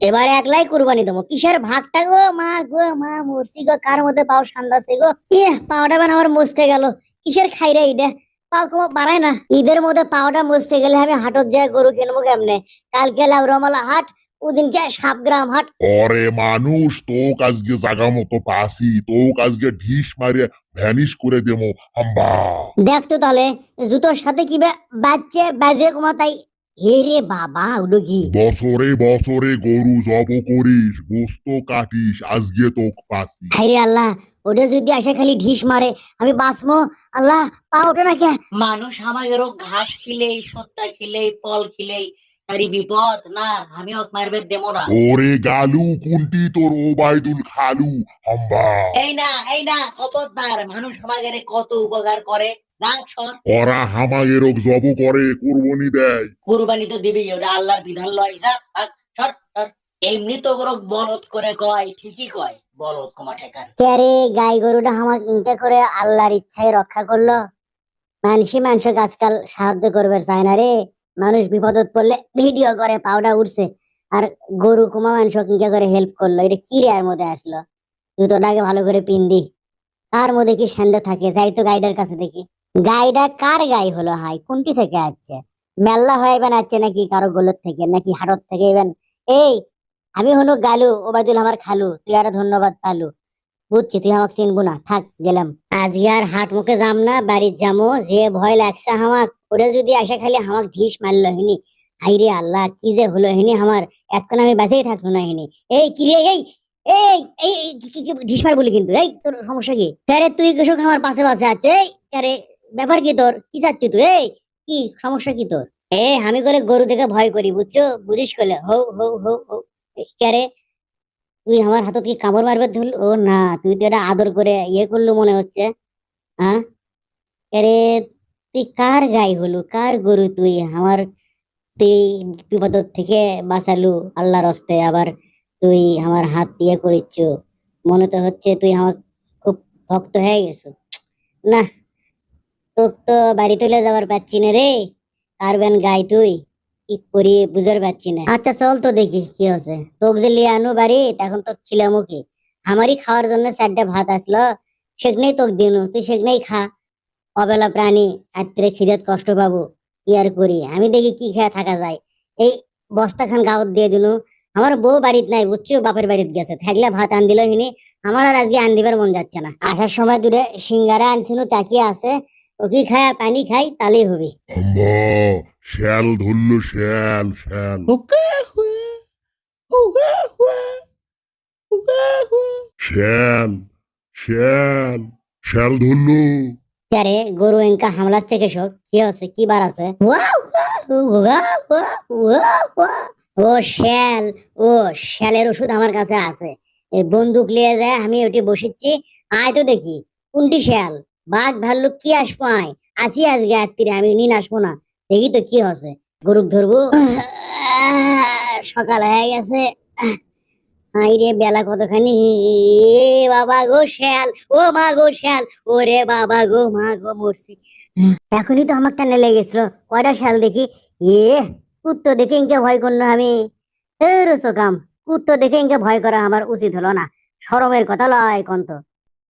এবার একলাই কুরবানি দেবো। কিসের ভাগটা গো? মা গো মা মরছি গো কার মধ্যে পাও সান্দাছে গো? ইয়ে পাওটা মানে আমার মুছতে গেল। কিসের খাই রে এইটা পাও বাড়ায় না। ঈদের মধ্যে পাওটা মুছতে গেলে আমি হাটত যায় গরু কিনবো কেমনে? কালকে লাউরমালা হাট ওদিনকে সাপগ্রাম হাট। অরে মানুষ তোক আজকে জাগা মতো পাসি তোক আজকে ঢিস মারিয়ে ভ্যানিশ করে দেবো হাম্বা। দেখতো তাহলে জুতোর সাথে কি বা- বাজছে বাজে কমা তাই হে রে বাবা কি বছরে বছরে গরু জব করিস গোস্ত কাটিস আজকে তোক পাসি। হাইরে আল্লাহ ওটা যদি আসে খালি ঢিস মারে আমি বাঁচবো? আল্লাহ পা ওঠে না কে মানুষ আমাদেরও ঘাস খিলেই সত্তা খিলেই ফল খিলেই তারই বিপদ না আমি ওকে মারবে দেবো না। ওরে গালু কুন্টি তোর খালু হাম্বা। এই না এই না খবরদার মানুষ আমাদের কত উপকার করে। না সর ওরা জব করে কুরবনি দেয়। কুরবানি তো দিবি ওটা আল্লাহর বিধান লয় যা সর সর। এমনি তো বলদ করে কয় ঠিকই কয় বলদ কমা ঠেকার। গাই গরুটা আমাকে ইনকে করে আল্লাহর ইচ্ছায় রক্ষা করল? মানুষই মানুষকে আজকাল সাহায্য করবে চায় না রে। মানুষ বিপদত পড়লে ভিডিও করে পাউডা উঠছে আর গরু কুমা মানুষ কিনকে করে হেল্প করল। এটা কি রে মধ্যে আসলো? জুতোটাকে ভালো করে পিন দি। কার মধ্যে কি সন্দেহ থাকে? যাই তো গাইডের কাছে দেখি। গাইডা কার গাই হলো হাই কোনটি থেকে আসছে? মেল্লা এবেন আসছে নাকি কারও গোলত থেকে, নাকি হাটত থেকে? এবেন এই, আমি হলো গালু, ওবায়দুল আমার খালু, তুই আরও ধন্যবাদ পালু। বুঝছি, তুই আমাকে চিনবো না। থাক, গেলাম। আজকে আর হাট মুখে যাম না, বাড়ির যামো, যে ভয় লাগছে আমাক ওটা যদি আসে খালি আমাক ঢিস মারলো হিনি। হাইরে আল্লাহ, কি যে হলো হিনি আমার এতক্ষণ আমি বাঁচেই থাকল না হিনি। এই, কি রে, এই এই ঢিস মার বলি কিন্তু? এই, তোর সমস্যা কি? আরে তুই কৃষক আমার পাশে পাশে আছে? এই আরে ব্যাপার কি তোর? কি চাচ্ছি তুই? এই, কি? সমস্যা কি তোর? এ, আমি করে গরু দেখে ভয় করি, বুঝছ? বুঝিস করলে হৌ হৌ হৌ হৌ কে তুই আমার হাতত কি কামড় মারবে ধরল ও না, তুই তো এটা আদর করে ইয়ে করল মনে হচ্ছে। হ্যাঁ? আরে তুই কার গাই হলো? কার গরু তুই? আমার তুই বিপদ থেকে বাঁচালু, আল্লাহর হস্তে। আবার তুই আমার হাত ইয়ে করিচ্ছ। মনে তো হচ্ছে তুই আমার খুব ভক্ত হয়ে গেছো। না তোক তো বাড়ি তুলে যাবার পাচ্ছি না রে। গাই তুই? কি করি বুঝতে পারছি না। আচ্ছা চল তো দেখি কি তোক যে লিয়ে বাড়ি এখন তো কি আমারই খাওয়ার জন্য চারটে ভাত আসলো। সেখানেই তোক দিনু, তুই সেখানেই খা। অবেলা প্রাণী, রাত্রে খিদেত কষ্ট পাবো। আর করি? আমি দেখি কি খেয়ে থাকা যায়। এই বস্তা খান গাওত দিয়ে দিনু। আমার বউ বাড়িত নাই, বুঝছ? বাপের বাড়িত গেছে। থাকলে ভাত আন দিল হিনি আমার আর আজকে আন দিবার মন যাচ্ছে না। আসার সময় দূরে সিঙ্গারা আনছিনু, তাকিয়ে আছে। ওকে খায় পানি খাই তাহলেই হবে। শ্যাল ধরলো শ্যাল শ্যাল। শ্যাল শ্যাল শ্যাল ধরলো। আরে গরু এঙ্কা হামলাচ্ছে কেশক কি আছে কি বার আছে? ও শ্যাল ও শ্যালের ওষুধ আমার কাছে আছে। এই বন্দুক নিয়ে যায় আমি ওটি বসিচ্ছি। আয় তো দেখি কোনটি শ্যাল? বাঘ ভাল্লুক, কি আসব আয়? আসি আজকে রাত্রিরে, আমি নিন আসব না। দেখি তো কি হচ্ছে গরুক ধরবো। সকাল হয়ে গেছে। আই রে বেলা কতখানি? বাবা গো ও মা গো বাবা গো মা গো মরছি। এখনই তো আমার টানে লেগেছিল কয়টা শ্যাল দেখি? এ, কুত্তো দেখে ইনকে ভয় করল আমি। এ কুত্তো দেখে ইনকে ভয় করা আমার উচিত হলো না। সরমের কথা লয় কন্ত।